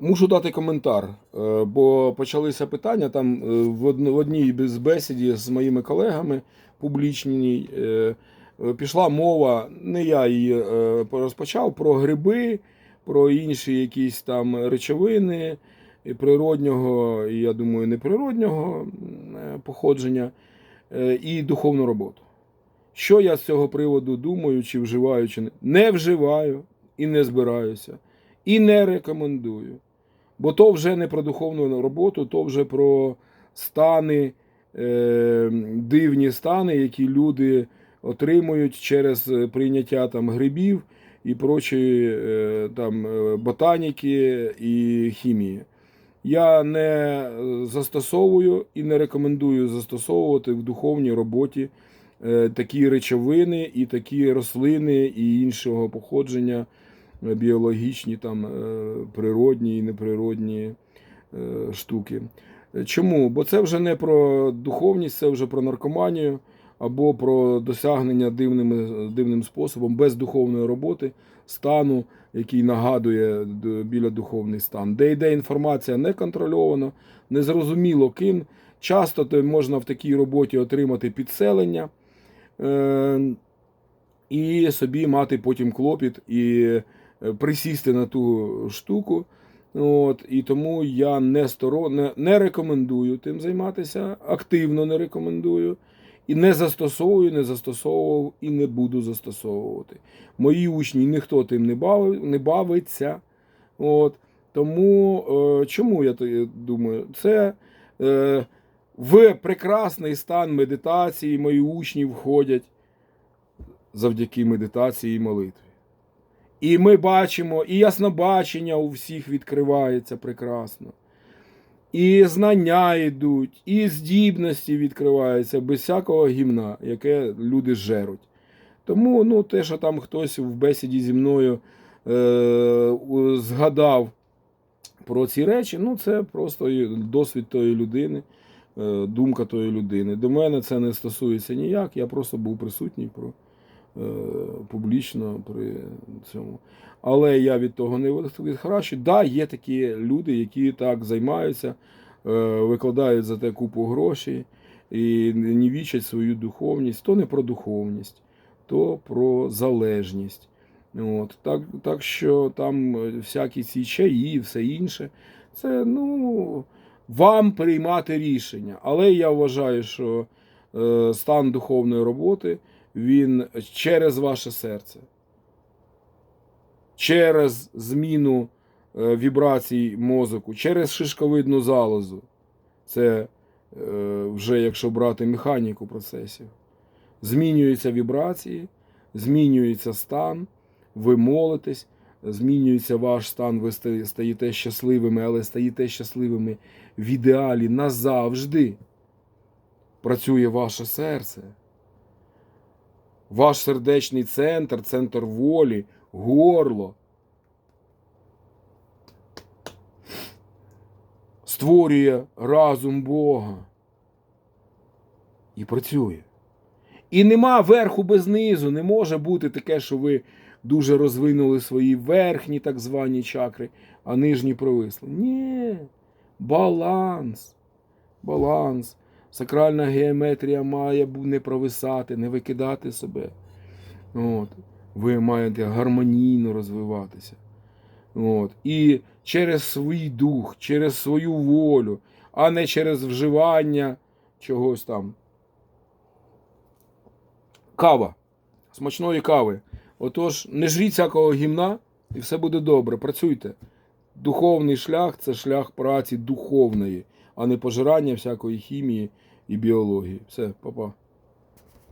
Мушу дати коментар, е, бо почалися питання там е, в одній бесіді з моїми колегами публічній. е, Пішла мова, не я її розпочав, про гриби, про інші якісь там речовини природнього, і я думаю, неприроднього походження і духовну роботу. Що я з цього приводу думаю, чи вживаю, чи не, не вживаю і не збираюся, і не рекомендую. Бо то вже не про духовну роботу, то вже про стани, е, дивні стани, які люди отримують через е, прийняття там грибів і прочої е, там ботаніки і хімії. Я не застосовую і не рекомендую застосовувати в духовній роботі такі речовини і такі рослини і іншого походження біологічні, там, е, природні і неприродні е, штуки. Е, Чому? Бо це вже не про духовність, це вже про наркоманію або про досягнення дивним, дивним способом без духовної роботи стану, який нагадує біля духовний стан, де йде інформація неконтрольовано, незрозуміло ким. Часто то можна в такій роботі отримати підселення е, і собі мати потім клопіт і е, присісти на ту штуку. От, і тому я не, сторо... не, не рекомендую тим займатися, активно не рекомендую. І не застосовую, не застосовував і не буду застосовувати. Мої учні ніхто тим не, бав... не бавиться. От. Тому е, чому я думаю? Це е, в прекрасний стан медитації мої учні входять завдяки медитації і молитві. І ми бачимо, і яснобачення у всіх відкривається прекрасно. І знання йдуть, і здібності відкриваються без всякого гімна, яке люди жеруть. Тому ну, те, що там хтось в бесіді зі мною е, згадав про ці речі, ну це просто досвід тої людини, е, думка тої людини. До мене це не стосується ніяк, я просто був присутній про, публічно при цьому. Але я від того не відхращу. Да, є такі люди, які так займаються, е, викладають за те купу грошей і нівічать свою духовність. То не про духовність, то про залежність. От, так, так що там е, всякі ці чаї і все інше. Це ну, вам приймати рішення. Але я вважаю, що е, стан духовної роботи він через ваше серце через зміну е, вібрацій мозку, через шишковидну залозу. Це е, вже якщо брати механіку процесів. Змінюються вібрації, змінюється стан, ви молитесь, змінюється ваш стан, ви стаєте щасливими, але стаєте щасливими в ідеалі назавжди. Працює ваше серце. Ваш сердечний центр, центр волі, горло. Створює разум Бога. І працює. І нема верху без низу. Не може бути таке, що ви дуже розвинули свої верхні так звані чакри, а нижні провисли. Ні. Баланс. Баланс. Сакральна геометрія має не провисати, не викидати себе. От. Ви маєте гармонійно розвиватися. От. І через свій дух, через свою волю, а не через вживання чогось там. Кава. Смачної кави. Отож, не жріть всякого гімна, і все буде добре. Працюйте. Духовний шлях це шлях праці духовної, а не пожирання всякої хімії і біології. Все, па-па.